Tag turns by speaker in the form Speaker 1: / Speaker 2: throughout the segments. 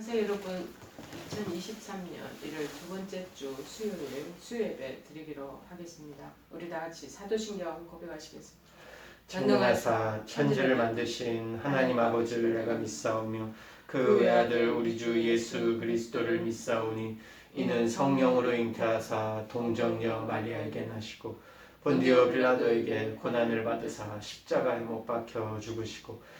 Speaker 1: 선생님 여러분 2023년 1월 두 번째 주 수요일 수요예배 드리기로 하겠습니다. 우리 다 같이 사도신경 고백하시겠습니다.
Speaker 2: 전능하사 천지를 만드신 하나님 아버지를 내가 믿사오며 그 외아들 우리 주 예수 그리스도를 믿사오니 이는 성령으로 잉태하사 동정녀 마리아에게 나시고 본디오 빌라도에게 고난을 받으사 십자가에 못 박혀 죽으시고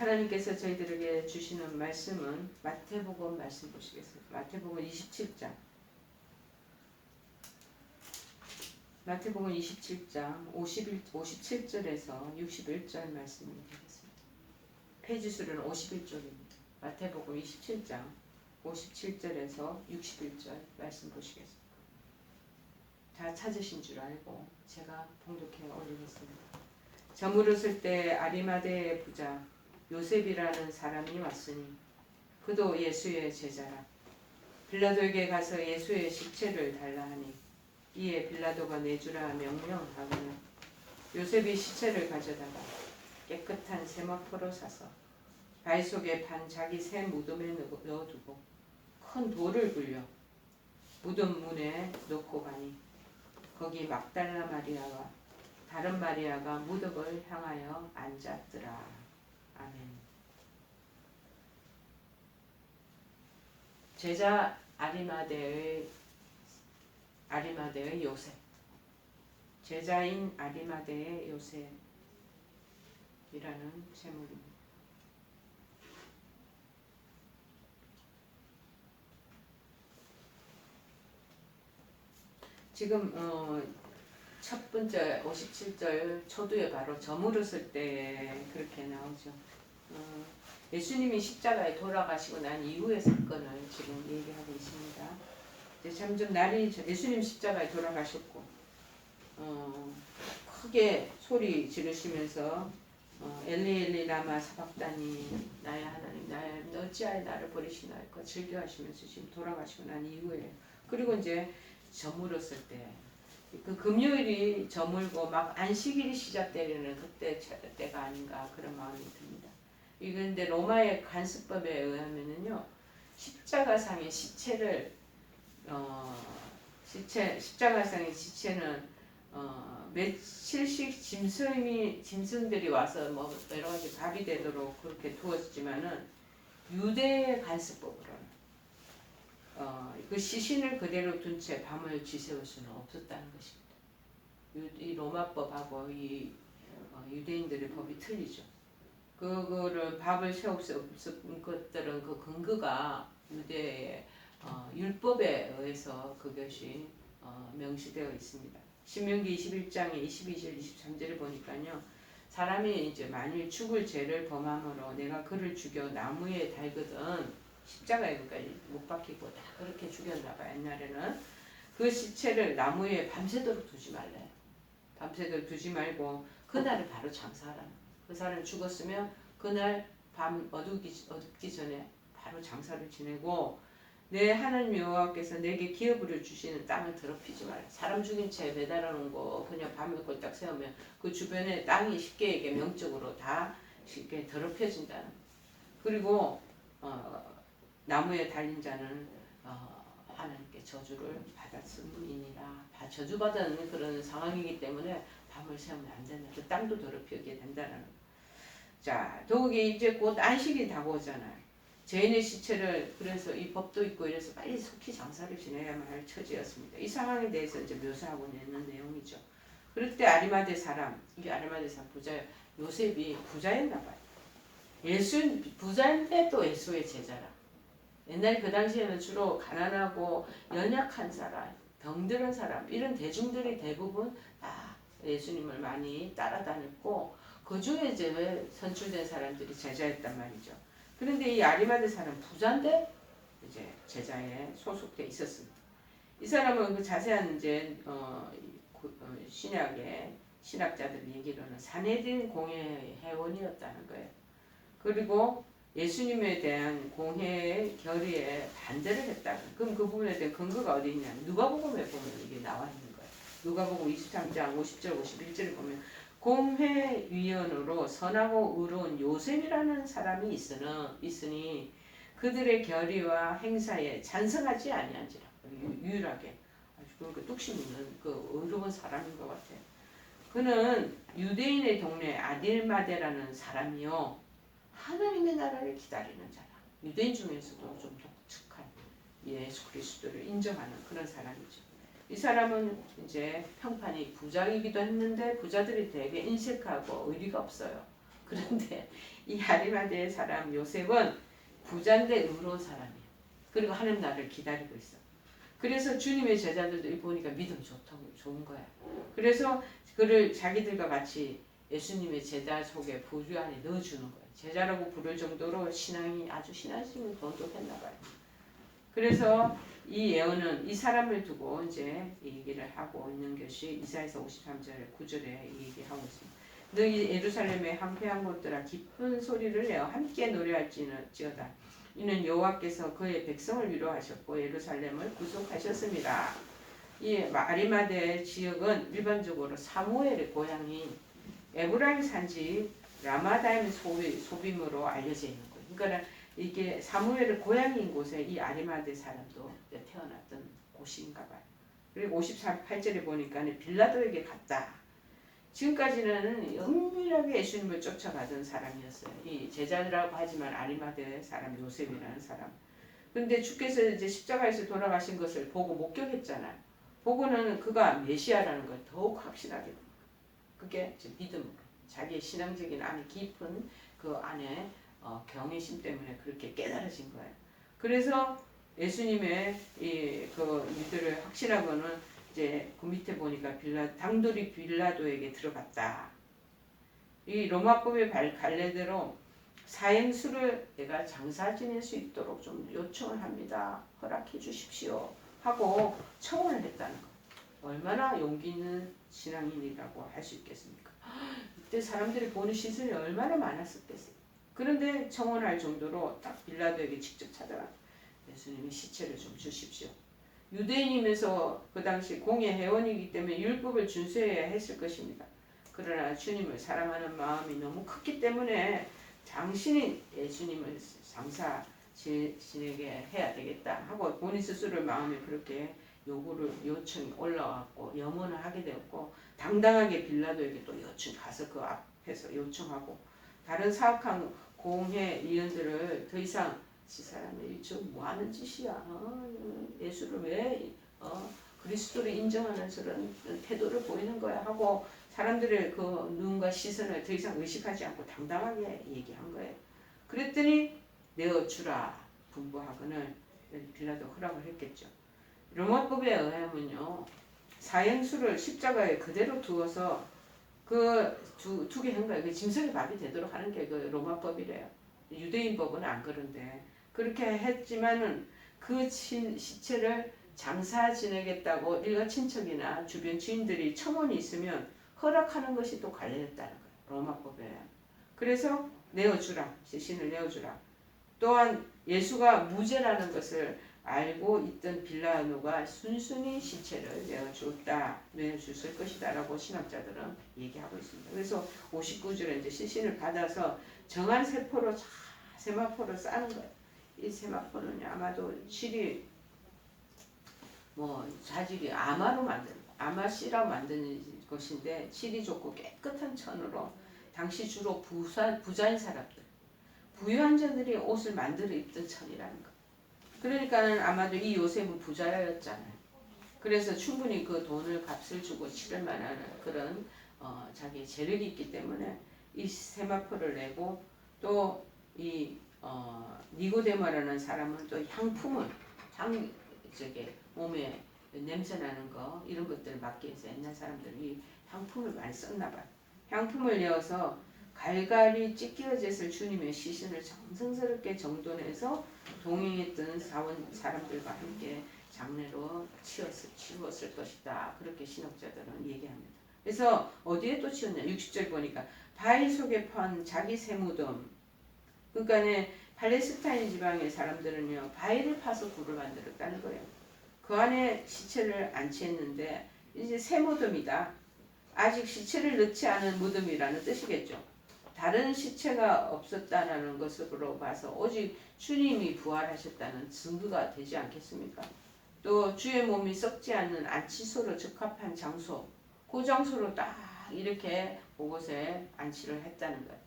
Speaker 1: 하나님께서 저희들에게 주시는 말씀은 마태복음 말씀 보시겠습니다. 마태복음 27장. 마태복음 27장 51, 57절에서 61절 말씀이 되겠습니다. 페이지 수는 51쪽입니다. 마태복음 27장 57절에서 61절 말씀 보시겠습니다. 다 찾으신 줄 알고 제가 봉독해 올리겠습니다. 저물었을 때 아리마대의 부자 요셉이라는 사람이 왔으니 그도 예수의 제자라. 빌라도에게 가서 예수의 시체를 달라 하니 이에 빌라도가 내주라 명령하거늘 요셉이 시체를 가져다가 깨끗한 세마포로 사서 바위 속에 판 자기 새 무덤에 넣- 넣어두고 큰 돌을 굴려 무덤 문에 놓고 가니 거기 막달라 마리아와 다른 마리아가 무덤을 향하여 앉았더라. 아멘. 제자 아리마대의 아리마대의 요셉. 제자인 아리마대의 요셉이라는 제목입니다. 지금 어, 첫 번째 57절 초두에 바로 저물었을 때 그렇게 나오죠. 어, 예수님이 십자가에 돌아가시고 난 이후의 사건을 지금 얘기하고 있습니다. 참좀 날이 저- 예수님 십자가에 돌아가셨고 어, 크게 소리 지르시면서 어, 엘리 엘리 라마 사박다니 나의 하나님 나의 어찌하여 나를 버리시나이까 즐겨하시면서 지금 돌아가시고 난 이후에 그리고 이제 저물었을 때 그 금요일이 저물고 막 안식일이 시작되는 그때 차- 때가 아닌가 그런 마음이 듭니다. 이건데 로마의 관습법에 의하면은요 십자가상의 시체를 어 시체 십자가상의 시체는 어 며칠씩 짐승이 짐승들이 와서 뭐 여러 가지 밥이 되도록 그렇게 두었지만은 유대의 관습법으로는 어, 그 시신을 그대로 둔 채 밤을 지새울 수는 없었다는 것입니다. 유- 이 로마법하고 이 어, 유대인들의 법이 틀리죠. 그거를 밥을 세울 수 없었던 것들은 그 근거가 유대의 어, 율법에 의해서 그것이 어, 명시되어 있습니다. 신명기 21장의 22절 23절을 보니까요. 사람이 이제 만일 죽을 죄를 범함으로 내가 그를 죽여 나무에 달거든 십자가에 그러니까 못 박히고 다 그렇게 죽였나 봐 옛날에는 그 시체를 나무에 밤새도록 두지 말래 밤새도록 두지 말고 그날을 바로 장사하라는 거야. 그 사람이 죽었으면 그날 밤 어두기, 어둡기 전에 바로 장사를 지내고 내 하나님 여호와께서 내게 기업을 주시는 땅을 더럽히지 말라. 사람 죽인 채 매달아 놓은 거 그냥 밤에 꼴딱 세우면 그 주변에 땅이 쉽게 이게 명적으로 다 쉽게 더럽혀진다는 거. 그리고 어, 나무에 달린 자는 어, 하나님께 저주를 받았음이니라. 다 저주받은 그런 상황이기 때문에 밤을 새우면 안 된다. 그 땅도 더럽히게 된다는 거. 자, 더욱이 이제 곧 안식이 다가오잖아요. 죄인의 시체를 그래서 이 법도 있고 이래서 빨리 속히 장사를 지내야만 할 처지였습니다. 이 상황에 대해서 이제 묘사하고 있는 내용이죠. 그럴 때 아리마대 사람, 이게 아리마대 사람 부자 요셉이 부자였나 봐요. 예수 부자인데 또 예수의 제자라. 옛날 그 당시에는 주로 가난하고 연약한 사람, 병들은 사람 이런 대중들이 대부분 다 예수님을 많이 따라다녔고 그 중에 이제 선출된 사람들이 제자였단 말이죠. 그런데 이 아리마대 사람 부자인데 이제 제자에 소속돼 있었습니다. 이이 사람은 그 자세한 이제 어, 어, 신약의 신학자들 얘기로는 사내든 공회 회원이었다는 거예요. 그리고 예수님에 대한 공회의 결의에 반대를 했다. 그럼 그 부분에 대한 근거가 어디 있냐? 누가복음에 보면 이게 나와 있는 거예요. 누가복음 23장 50절 51절을 보면 공회 위원으로 선하고 의로운 요셉이라는 사람이 있으니, 있으니 그들의 결의와 행사에 찬성하지 아니한지라 유- 유일하게 아주 그러니까 뚝심 있는 그 의로운 사람인 것 같아요. 그는 유대인의 동네 아딜마데라는 사람이요 하나님의 나라를 기다리는 자라. 유대인 중에서도 좀 독특한 예수 그리스도를 인정하는 그런 사람이죠. 이 사람은 이제 평판이 부자이기도 했는데 부자들이 되게 인색하고 의리가 없어요. 그런데 이 아리마대의 사람 요셉은 부자인데 의로운 사람이에요. 그리고 하나님 나라를 기다리고 있어. 그래서 주님의 제자들도 이 보니까 믿음 좋다고 좋은 거야. 그래서 그를 자기들과 같이 예수님의 제자 속에 부류 안에 넣어주는 거예요. 제자라고 부를 정도로 신앙이 아주 신앙심이 돈독했나 봐요. 그래서 이 예언은 이 사람을 두고 이제 얘기를 하고 있는 것이 이사에서 53절 9절에 얘기하고 있습니다. 너희 예루살렘의 항폐한 곳들아 깊은 소리를 내어 함께 노래할지어다. 이는 여호와께서 그의 백성을 위로하셨고 예루살렘을 구속하셨습니다. 이 아리마대 지역은 일반적으로 사무엘의 고향인 에브라임 산지 라마다임 소비, 소빔으로 알려져 있는 거예요. 그러니까 이게 사무엘의 고향인 곳에 이 아리마대 사람도 태어났던 곳인가 봐요. 그리고 58절에 보니까 빌라도에게 갔다. 지금까지는 은밀하게 예수님을 쫓아가던 사람이었어요. 이 제자라고 하지만 아리마대 사람 요셉이라는 사람. 근데 주께서 이제 십자가에서 돌아가신 것을 보고 목격했잖아요. 보고는 그가 메시아라는 걸 더욱 확신하게. 그게 믿음으로 자기의 신앙적인 안에 깊은 그 안에 어, 경외심 때문에 그렇게 깨달아진 거예요. 그래서 예수님의 이그 믿음을 확신하고는 이제 그 밑에 보니까 빌라 당돌이 빌라도에게 들어갔다. 이 로마법의 발- 갈래대로 사행수를 내가 장사 지낼 수 있도록 좀 요청을 합니다. 허락해 주십시오. 하고 청원을 했다는 거. 얼마나 용기 있는 신앙인이라고 할 수 있겠습니까? 이때 사람들이 보는 시선이 얼마나 많았었겠어요. 그런데 청원할 정도로 딱 빌라도에게 직접 찾아가 예수님이 시체를 좀 주십시오. 유대인이면서 그 당시 공예 회원이기 때문에 율법을 준수해야 했을 것입니다. 그러나 주님을 사랑하는 마음이 너무 컸기 때문에 당신이 예수님을 지- 지내게 해야 되겠다 하고 본인 스스로 마음에 그렇게 요구를 요청이 올라왔고 염원을 하게 되었고 당당하게 빌라도에게 또 요청 가서 그 앞에서 요청하고 다른 사악한 공회 위원들을 더 이상 이 사람이 저뭐 하는 짓이야 어, 예수를 왜 어, 그리스도를 인정하는 저런 태도를 보이는 거야 하고 사람들의 그 눈과 시선을 더 이상 의식하지 않고 당당하게 얘기한 거예요. 그랬더니 내어주라 분부하거늘 빌라도 허락을 했겠죠. 로마법에 의하면요 사형수를 십자가에 그대로 두어서 그한 거예요. 그 짐승의 밥이 되도록 하는 게 그 로마법이래요. 유대인 법은 안 그런데 그렇게 했지만은 그 시, 시체를 장사 지내겠다고 일가 친척이나 주변 지인들이 청원이 있으면 허락하는 것이 또 관례였다는 거예요. 로마법에. 그래서 내어주라. 시신을 내어주라. 또한 예수가 무죄라는 것을 알고 있던 빌라노가 순순히 시체를 내어줬다, 내어줬을 것이다라고 신학자들은 얘기하고 있습니다. 그래서 59절에 이제 시신을 받아서 정한 세포로 자 세마포를 싸는 거예요. 이 세마포는 아마도 칠이 뭐 자질이 아마로 만든 아마씨라고 만드는 것인데 칠이 좋고 깨끗한 천으로 당시 주로 부산 부자인 사람들 부유한 자들이 옷을 만들어 입던 천이라는 거. 그러니까는 아마도 이 요셉은 부자였잖아요. 그래서 충분히 그 돈을 값을 주고 치를 만한 그런 어, 자기 재력이 있기 때문에 이 세마포를 내고 또이 어, 니고데모라는 사람은 또 향품을 향 저기 몸에 냄새 나는 거 이런 것들을 막기 위해서 옛날 사람들이 향품을 많이 썼나 봐요. 향품을 내어서 갈갈이 찢겨졌을 주님의 시신을 정성스럽게 정돈해서 동행했던 사원 사람들과 함께 장례로 치웠을, 치웠을 것이다. 그렇게 신학자들은 얘기합니다. 그래서 어디에 또 치웠냐? 60절 보니까 바위 속에 펀 자기 세무덤. 그러니까 팔레스타인 지방의 사람들은요 바위를 파서 굴을 만들었다는 거예요. 그 안에 시체를 안치했는데 이제 새 무덤이다. 아직 시체를 넣지 않은 무덤이라는 뜻이겠죠. 다른 시체가 없었다는 것으로 봐서 오직 주님이 부활하셨다는 증거가 되지 않겠습니까? 또 주의 몸이 썩지 않는 안치소로 적합한 장소, 그 장소로 딱 이렇게 그곳에 안치를 했다는 거예요.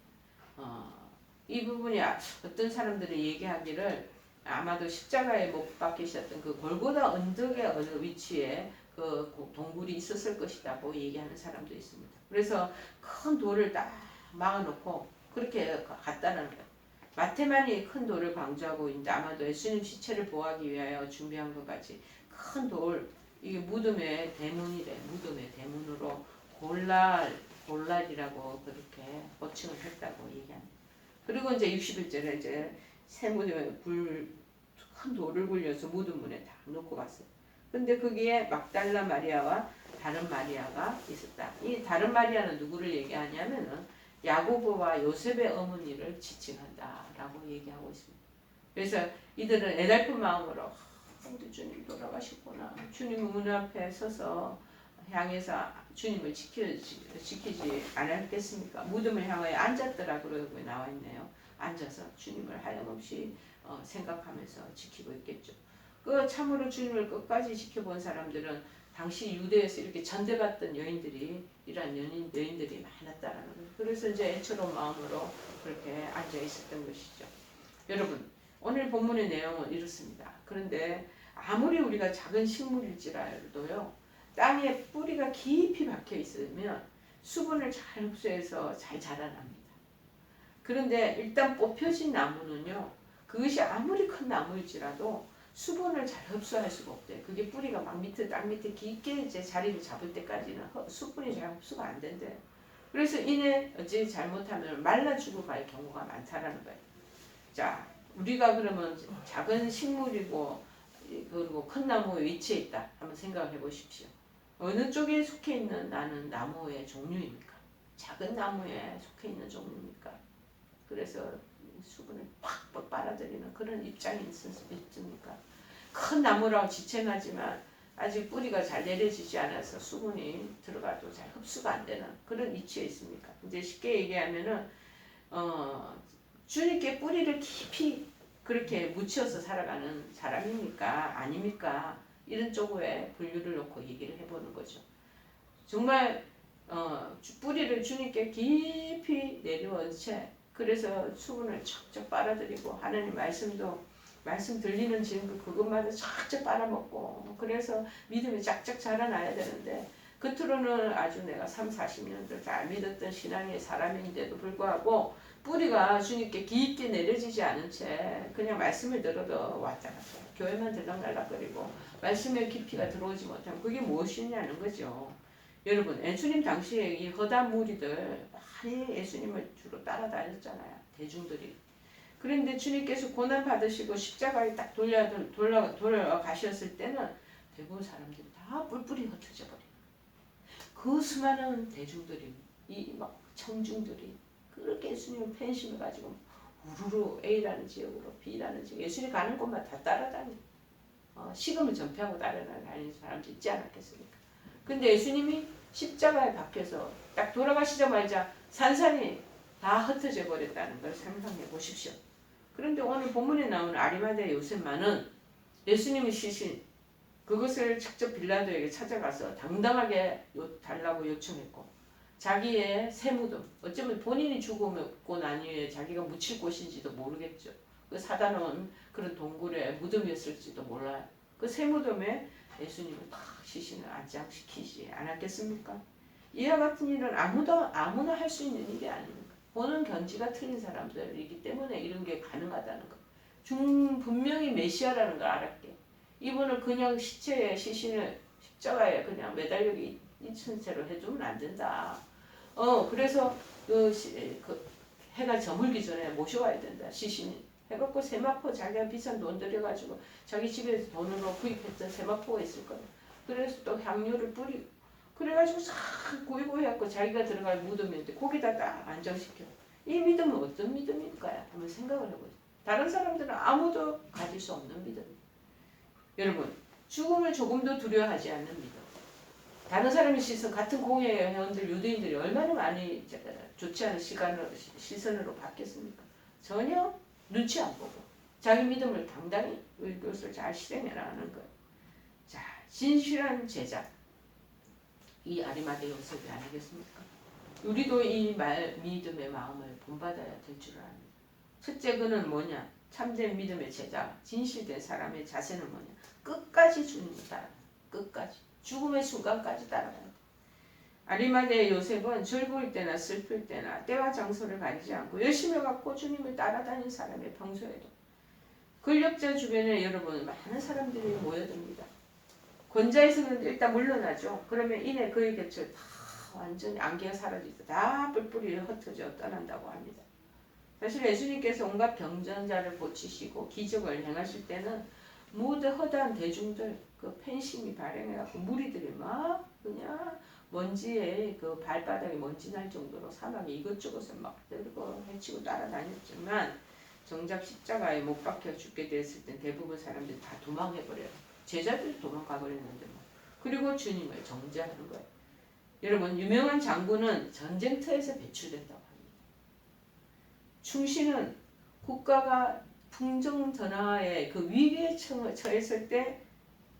Speaker 1: 어, 이 부분이 아- 어떤 사람들이 얘기하기를 아마도 십자가에 못 박히셨던 그 골고다 언덕의 어느 위치에 그 동굴이 있었을 것이다고 얘기하는 사람도 있습니다. 그래서 큰 돌을 딱 막아놓고 그렇게 갔다는 거예요. 마테만이 큰 돌을 강조하고 있는데 아마도 예수님 시체를 보호하기 위하여 준비한 것 같이 큰 돌, 이게 무덤의 대문이래. 무덤의 대문으로 골랄, 골랄이라고 그렇게 호칭을 했다고 얘기합니다. 그리고 이제 61절에 이제 새 무덤에 불, 큰 돌을 굴려서 무덤 문에 다 놓고 갔어요. 근데 거기에 막달라 마리아와 다른 마리아가 있었다. 이 다른 마리아는 누구를 얘기하냐면은 야고보와 요셉의 어머니를 지칭한다라고 얘기하고 있습니다. 그래서 이들은 애달픈 마음으로 아, 우리 주님 돌아가셨구나. 주님 문 앞에 서서 향해서 주님을 지키지, 지키지 않았겠습니까? 무덤을 향하여 앉았더라 그러고 나와 있네요. 앉아서 주님을 하염없이 어, 생각하면서 지키고 있겠죠. 그 참으로 주님을 끝까지 지켜본 사람들은 당시 유대에서 이렇게 전대받던 여인들이 이러한 여인, 여인들이 많았다라는 거예요. 그래서 이제 애처로운 마음으로 그렇게 앉아 있었던 것이죠. 여러분 오늘 본문의 내용은 이렇습니다. 그런데 아무리 우리가 작은 식물일지라도요 땅에 뿌리가 깊이 박혀 있으면 수분을 잘 흡수해서 잘 자라납니다. 그런데 일단 뽑혀진 나무는요 그것이 아무리 큰 나무일지라도 수분을 잘 흡수할 수가 없대요. 그게 뿌리가 막 밑에 땅 밑에 깊게 이제 자리를 잡을 때까지는 허- 수분이 잘 흡수가 안 된대요. 그래서 이내 어찌 잘못하면 말라 죽어갈 경우가 많다라는 거예요. 자, 우리가 그러면 작은 식물이고 이- 그리고 큰 나무의 위치에 있다. 한번 생각을 해보십시오. 어느 쪽에 속해 있는 나는 나무의 종류입니까? 작은 나무에 속해 있는 종류입니까? 그래서 수분을 팍팍 빨아들이는 그런 입장이 있- 있습니까? 큰 나무라고 지칭하지만 아직 뿌리가 잘 내려지지 않아서 수분이 들어가도 잘 흡수가 안 되는 그런 위치에 있습니까? 이제 쉽게 얘기하면은 어, 주님께 뿌리를 깊이 그렇게 묻혀서 살아가는 사람입니까? 아닙니까? 이런 쪽에 분류를 놓고 얘기를 해보는 거죠. 정말 어, 주- 뿌리를 주님께 깊이 내려온 채 그래서 수분을 척척 빨아들이고 하나님 말씀도 말씀 들리는 지금 그것마다 척척 빨아먹고 그래서 믿음이 쫙쫙 자라나야 되는데 겉으로는 아주 내가 3, 40년들 잘 믿었던 신앙의 사람인데도 불구하고 뿌리가 주님께 깊게 내려지지 않은 채 그냥 말씀을 들어도 왔다 갔다 교회만 들락날락거리고 말씀의 깊이가 들어오지 못하면 그게 무엇이냐는 거죠. 여러분 예수님 당시에 이 허단 무리들 많이 예수님을 주로 따라다녔잖아요. 대중들이. 그런데 주님께서 고난 받으시고 십자가에 딱 돌려 돌려 돌아가셨을 때는 대부분 사람들이 다 뿔뿔이 흩어져 버려. 그 수많은 대중들이 이 막 청중들이 그렇게 예수님을 팬심해 가지고 우르르 A라는 지역으로 B라는 지역 예수님 가는 곳만 다 따라다니. 어, 식음을 전폐하고 따라다니는 사람도 있지 않았겠습니까? 근데 예수님이 십자가에 박혀서 딱 돌아가시자마자 산산이 다 흩어져 버렸다는 걸 상상해 보십시오. 그런데 오늘 본문에 나오는 아리마대 요셉만은 예수님이 시신 그것을 직접 빌라도에게 찾아가서 당당하게 요- 달라고 요청했고 자기의 세무도 어쩌면 본인이 죽고 난 이후에 자기가 묻힐 곳인지도 모르겠죠. 그 사단은 그런 동굴의 무덤이었을지도 몰라요. 그 세무덤에 예수님을 탁 시신을 안장시키지 않았겠습니까? 이와 같은 일은 아무도 아무나 할 수 있는 일이 아닙니다. 보는 견지가 틀린 사람들이기 때문에 이런 게 가능하다는 거. 중 분명히 메시아라는 걸 알았게. 이분을 그냥 시체에 시신을 십자가에 그냥 매달려 있은 채로 해주면 안 된다. 어 그래서 그, 시, 그 해가 저물기 전에 모셔와야 된다. 시신 해갖고 세마포 자기가 비싼 돈 들여가지고 자기 집에서 돈으로 구입했던 세마포가 있을 거예요. 그래서 또 향료를 뿌리고 그래가지고 싹 구이고 해갖고 자기가 들어갈 무덤인데 거기다 딱 안정시켜. 이 믿음은 어떤 믿음일까요? 한번 생각을 해보죠. 다른 사람들은 아무도 가질 수 없는 믿음. 여러분 죽음을 조금도 두려워하지 않는 믿음. 다른 사람의 시선, 같은 공예 회원들, 유대인들이 얼마나 많이 좋지 않은 시간을, 시선으로 받겠습니까? 전혀 눈치 안 보고 자기 믿음을 당당히 이것을 잘 실행해 나가는 거예요. 자, 진실한 제자. 이 아리마대 요셉이 아니겠습니까? 우리도 이 말, 믿음의 마음을 본받아야 될 줄 압니다. 첫째 그는 뭐냐? 참된 믿음의 제자, 진실된 사람의 자세는 뭐냐? 끝까지 주님을 따라. 끝까지. 죽음의 순간까지 따라가요. 아리마대 요셉은 즐거울 때나 슬플 때나 때와 장소를 가리지 않고 열심히 갖고 주님을 따라다닌 사람의 평소에도 권력자 주변에 여러분 많은 사람들이 모여듭니다. 권자에서는 일단 물러나죠. 그러면 이내 그의 곁을 다 완전히 안개가 사라지고 다 뿔뿔이 흩어져 떠난다고 합니다. 사실 예수님께서 온갖 병전자를 고치시고 기적을 행하실 때는 모두 허다한 대중들 그 팬심이 발행해갖고 무리들이 막 그냥 먼지에 그 발바닥에 먼지 날 정도로 사막에 이것저것을 막 때리고 해치고 따라다녔지만 정작 십자가에 못 박혀 죽게 됐을 땐 대부분 사람들이 다 도망해버려요. 제자들이 도망가 버렸는데 뭐. 그리고 주님을 정죄하는 거예요. 여러분 유명한 장군은 전쟁터에서 배출된다고 합니다. 충신은 국가가 풍정전화의 그 위기에 처- 처했을 때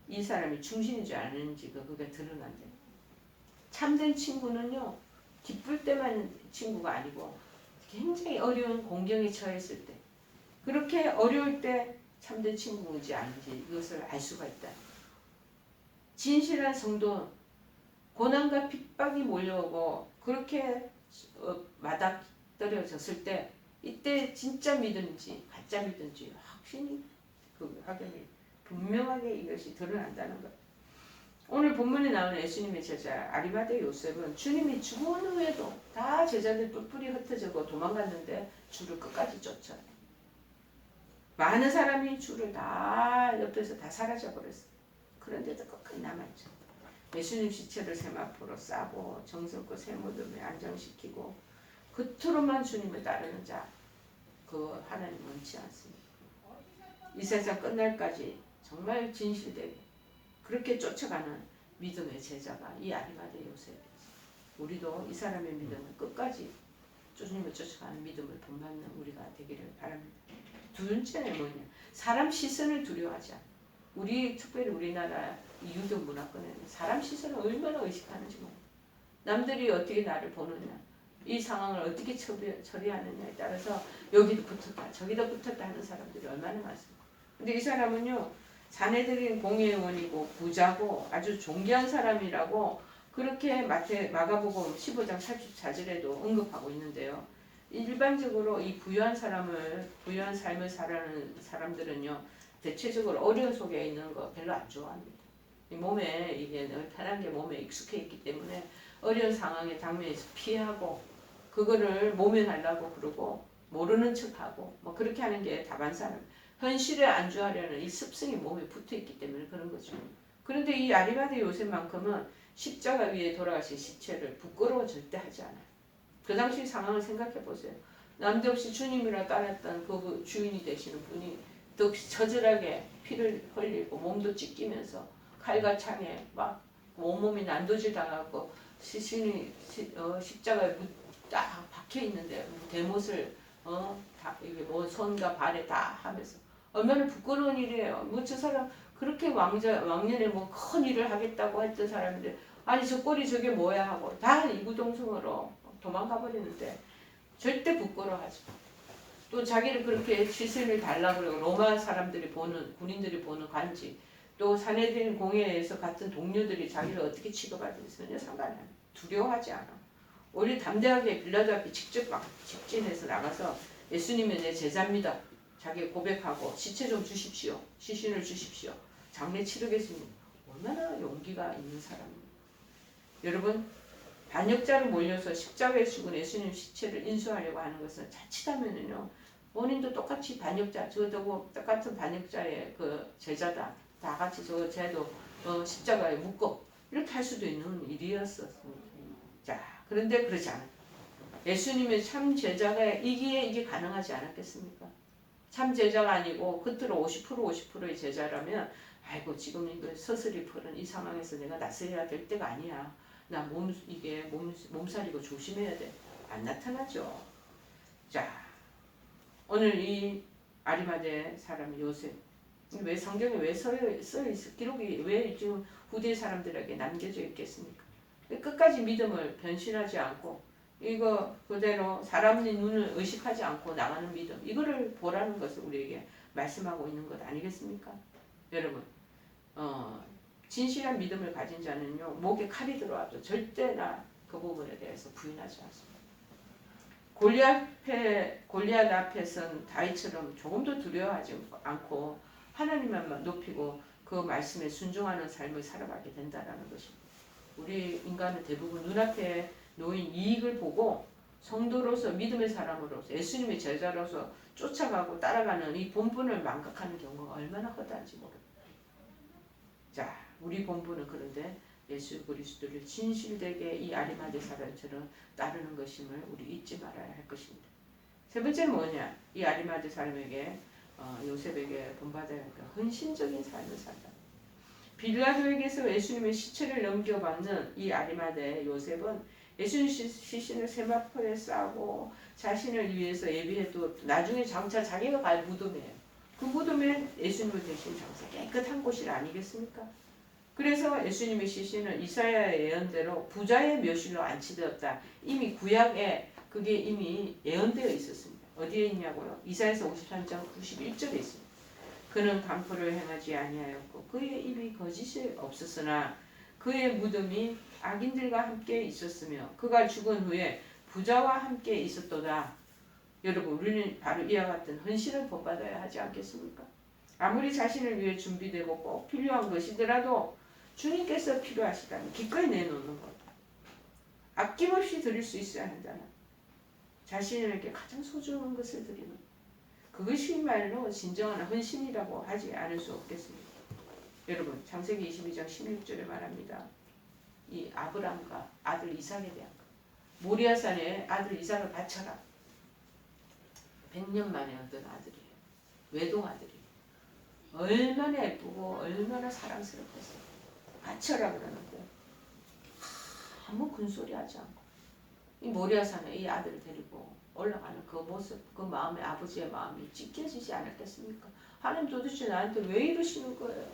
Speaker 1: 이 사람이 충신인지 아닌지가 그게 드러난대. 참된 친구는요 기쁠 때만 친구가 아니고 굉장히 어려운 공경에 처했을 때 그렇게 어려울 때 참된 친구인지 아닌지 이것을 알 수가 있다. 진실한 성도 고난과 핍박이 몰려오고 그렇게 어, 맞닥뜨려졌을 때 이때 진짜 믿음인지 가짜 믿음인지 확신이 그 확연히 분명하게 이것이 드러난다는 것. 오늘 본문에 나오는 예수님의 제자 아리마대 요셉은 주님이 죽은 후에도 다 제자들 뿔뿔이 흩어지고 도망갔는데 주를 끝까지 쫓아요. 많은 사람이 주를 다 옆에서 다 사라져 버렸어. 그런데도 끝까지 남아있죠. 예수님 시체를 세마포로 싸고 정성껏 세무덤에 안정시키고 그토록만 주님을 따르는 자, 그 하나님 원치 않습니다. 이 세상 끝날까지 정말 진실되게 그렇게 쫓아가는 믿음의 제자가 이 아리마대 요셉이었어요. 우리도 이 사람의 믿음을 끝까지 주님을 쫓아가는 믿음을 본받는 우리가 되기를 바랍니다. 두 번째는 뭐냐? 사람 시선을 두려워하지 않아. 우리 특별히 우리나라 이 유교 문화권에는 사람 시선을 얼마나 의식하는지 몰라. 남들이 어떻게 나를 보느냐, 이 상황을 어떻게 처리, 처리하느냐에 따라서 여기도 붙었다, 저기도 붙었다 하는 사람들이 얼마나 많습니까? 근데 이 사람은요, 자네들인 공회원이고 부자고 아주 존귀한 사람이라고 그렇게 마태, 마가복음 15장 44절에도 언급하고 있는데요. 일반적으로 이 부유한 사람을 부유한 삶을 살아가는 사람들은요 대체적으로 어려운 속에 있는 거 별로 안 좋아합니다. 이 몸에 이게 늘 편한 게 몸에 익숙해 있기 때문에 어려운 상황에 당면에서 피하고 그거를 모면하려고 그러고 모르는 척하고 뭐 그렇게 하는 게 다반 사람. 현실에 안주하려는 이 습성이 몸에 붙어 있기 때문에 그런 거죠. 그런데 이 아리마대 요셉만큼은 십자가 위에 돌아가신 시체를 부끄러워 절대 하지 않아요. 그 당시 상황을 생각해 보세요. 남대없이 주님이라 따랐던 그 주인이 되시는 분이 더없이 처절하게 피를 흘리고 몸도 찢기면서 칼과 창에 막 온몸이 난도질 당하고 시신이 시- 어, 십자가에 무- 딱 박혀 있는데 대못을 어, 다 이게 뭐 손과 발에 다 하면서 얼마나 부끄러운 일이에요. 뭐저 사람 그렇게 왕자 왕년에 뭐 큰 일을 하겠다고 했던 사람인데 아니 저 꼴이 저게 뭐야 하고 다 이구동성으로 도망가 버리는데 절대 부끄러워하지 마. 또 자기를 그렇게 시선을 달라고 그러고 로마 사람들이 보는 군인들이 보는 관지 또 사내들 공회에서 같은 동료들이 자기를 어떻게 취급하든지 전혀 상관이 안 해. 두려워하지 않아. 오히려 담대하게 빌라도 앞에 직접 막 직진해서 나가서 예수님은 내 제자입니다. 자기 고백하고 시체 좀 주십시오. 시신을 주십시오. 장례 치르겠습니다. 얼마나 용기가 있는 사람입니다. 여러분 반역자로 몰려서 십자가에 죽은 예수님 시체를 인수하려고 하는 것은 자칫하면은요 본인도 똑같이 반역자, 저도 똑같은 반역자의 그 제자다. 다 같이 저 쟤도 어, 십자가에 묶어 이렇게 할 수도 있는 일이었어. 자, 그런데 그러지 않아. 예수님의 참 제자가 이기에 이게 가능하지 않았겠습니까? 참 제자가 아니고 겉으로 50% 50%의 제자라면 아이고 지금 이거 서슬이 푸는 이 상황에서 내가 나서야 될 때가 아니야. 나 몸 이게 몸 몸살이고 조심해야 돼. 안 나타나죠. 자, 오늘 이 아리마대 사람 요셉 왜 성경에 왜 써, 써 있어 기록이 왜 지금 후대 사람들에게 남겨져 있겠습니까? 끝까지 믿음을 변신하지 않고 이거 그대로 사람의 눈을 의식하지 않고 나가는 믿음 이거를 보라는 것을 우리에게 말씀하고 있는 것 아니겠습니까? 여러분 어, 진실한 믿음을 가진 자는요 목에 칼이 들어와도 절대 나 그 부분에 대해서 부인하지 않습니다. 골리앗 앞에 골리앗 앞에 선 다윗처럼 조금도 두려워하지 않고 하나님만 높이고 그 말씀에 순종하는 삶을 살아가게 된다라는 것입니다. 우리 인간은 대부분 눈앞에 놓인 이익을 보고 성도로서 믿음의 사람으로서 예수님의 제자로서 쫓아가고 따라가는 이 본분을 망각하는 경우가 얼마나 허다한지 모릅니다. 자, 우리 본분은 그런데 예수 그리스도를 진실되게 이 아리마대 사람처럼 따르는 것임을 우리 잊지 말아야 할 것입니다. 세 번째는 뭐냐? 이 아리마대 사람에게 어, 요셉에게 본받아야 할 헌신적인 삶을 산다. 빌라도에게서 예수님의 시체를 넘겨받는 이 아리마대 요셉은 예수님 시- 시신을 세마포에 싸고 자신을 위해서 예비해도 나중에 장차 자기가 갈 무덤이에요. 그 무덤에 예수님을 대신 장사 깨끗한 곳이 아니겠습니까? 그래서 예수님의 시신은 이사야의 예언대로 부자의 묘실로 안치되었다. 이미 구약에 그게 이미 예언되어 있었습니다. 어디에 있냐고요? 이사야서 53장 91절에 있습니다. 그는 강포를 행하지 아니하였고 그의 입이 거짓이 없었으나 그의 무덤이 악인들과 함께 있었으며 그가 죽은 후에 부자와 함께 있었도다. 여러분 우리는 바로 이와 같은 헌신을 본받아야 하지 않겠습니까? 아무리 자신을 위해 준비되고 꼭 필요한 것이더라도 주님께서 필요하시다면 기꺼이 내놓는 것. 아낌없이 드릴 수 있어야 한다는 자신에게 가장 소중한 것을 드리는 그것이 말로 진정한 헌신이라고 하지 않을 수 없겠습니다. 여러분 창세기 22장 16절에 말합니다. 이 아브람과 아들 이삭에 대한 것. 모리아산에 아들 이삭을 바쳐라. 100년 만에 얻은 아들이에요. 외동 아들이에요. 얼마나 예쁘고 얼마나 사랑스럽겠어요. 바쳐라 그러는데 아무 군소리 하지 않고 이 모리아산에 이 아들을 데리고 올라가는 그 모습, 그 마음에 아버지의 마음이 찢겨지지 않았겠습니까? 하나님 도대체 나한테 왜 이러시는 거예요?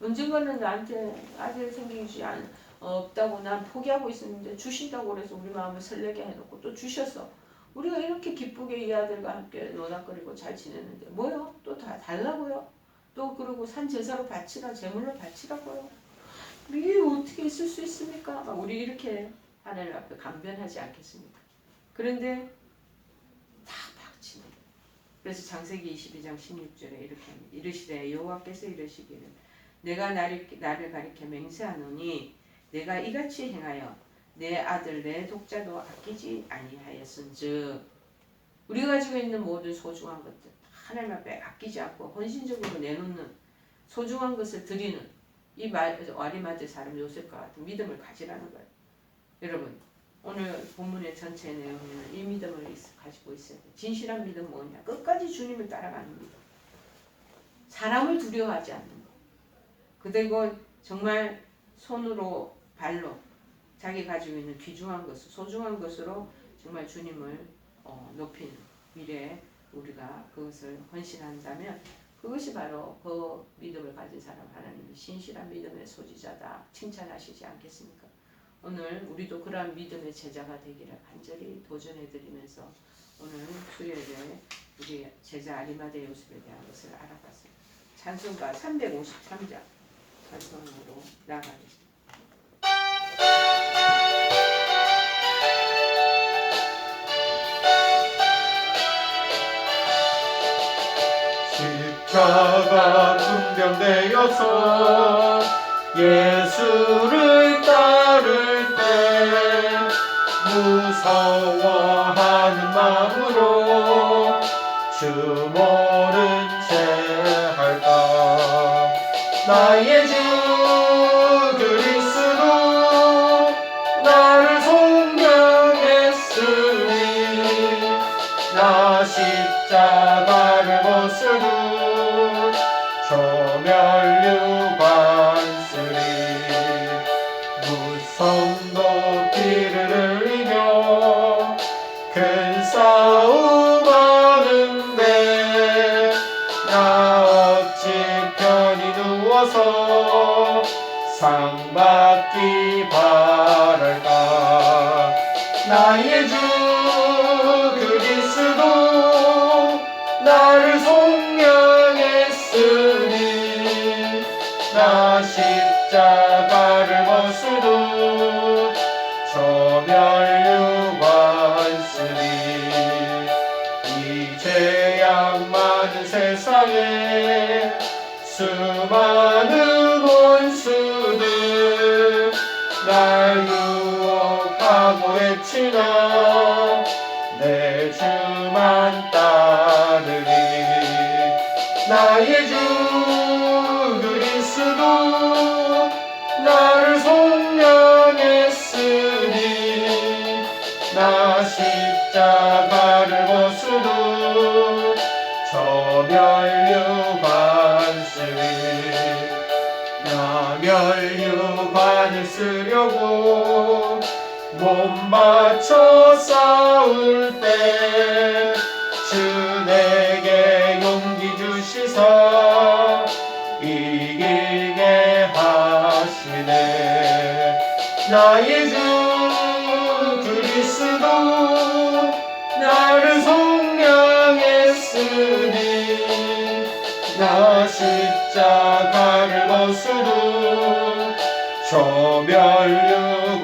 Speaker 1: 언젠가는 나한테 아들 생기지 않, 없다고 난 포기하고 있었는데 주신다고 그래서 우리 마음을 설레게 해놓고 또 주셨어. 우리가 이렇게 기쁘게 이 아들과 함께 노닥거리고 잘 지냈는데 뭐요? 또 다 달라고요? 또 그러고 산 제사로 바치라 제물로 바치라고요? 이게 어떻게 있을 수 있습니까? 막 우리 이렇게 하나님 앞에 강변하지 않겠습니까? 그런데 다 박치네. 그래서 장세기 22장 16절에 이렇게 합니다. 이르시되 여호와께서 이르시기를 내가 나를, 나를 가리켜 맹세하노니 내가 이같이 행하여 내 아들 내 독자도 아끼지 아니하였은즉 우리가 가지고 있는 모든 소중한 것들 하나님 앞에 아끼지 않고 헌신적으로 내놓는 소중한 것을 드리는 이 와리마드 사람 요셉과 같은 믿음을 가지라는 거예요. 여러분 오늘 본문의 전체 내용에는 이 믿음을 있- 가지고 있어야 돼. 진실한 믿음 뭐냐? 끝까지 주님을 따라가는 믿음. 사람을 두려워하지 않는 것. 그리고 정말 손으로 발로 자기 가지고 있는 귀중한 것을 소중한 것으로 정말 주님을 어, 높이는 미래에 우리가 그것을 헌신한다면 그것이 바로 그 믿음을 가진 사람 하나님의 신실한 믿음의 소지자다 칭찬하시지 않겠습니까? 오늘 우리도 그러한 믿음의 제자가 되기를 간절히 도전해 드리면서 오늘 수요일에 우리 제자 아리마대 요셉에 대한 것을 알아봤습니다. 찬송가 353장 찬송으로 나가겠습니다.
Speaker 2: 십자가 분병되어서 십자가를 벗으도 저멸유관쓰니 이 죄악 많은 세상에 수많은 멸류관을 쓰려고 몸 바쳐 싸울 때 주 내게 용기 주시사 이기게 하시네. 나의 주 그리스도 나를 속량했으니 나 십자가를 벗으도 저멸류관쓰리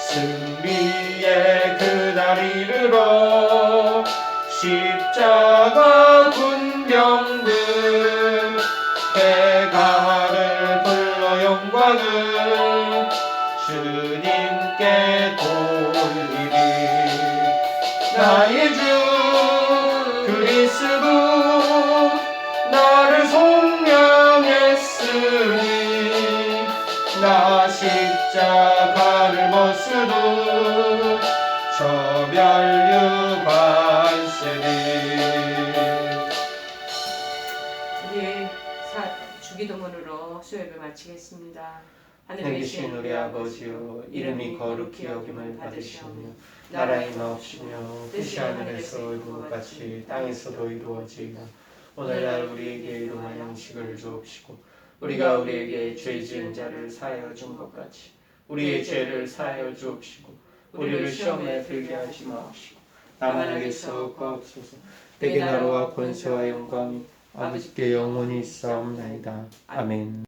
Speaker 2: 승리의 그날 이르러 십자가 군병들 해가를 불러 영광을 주님께 돌리리. 나의 주 그리스도
Speaker 1: 마치겠습니다. 하늘에
Speaker 2: 계신 우리 아버지여 이름이 거룩히 여김을 받으시오며 나라의 마옵시며 뜻이 하늘에서 이룬 것 같이 땅에서도 이루어지이다. 오늘날 우리에게 일용할 양식을 주옵시고 우리가 우리에게 죄 지은 자를 사하여 준 것 같이 우리의 죄를 사하여 주옵시고 우리를 시험에 들게 하지 마옵시고 다만 하게서 없소서 대개 나라와 권세와 영광이 아버지께 영원히 있사옵나이다. 아멘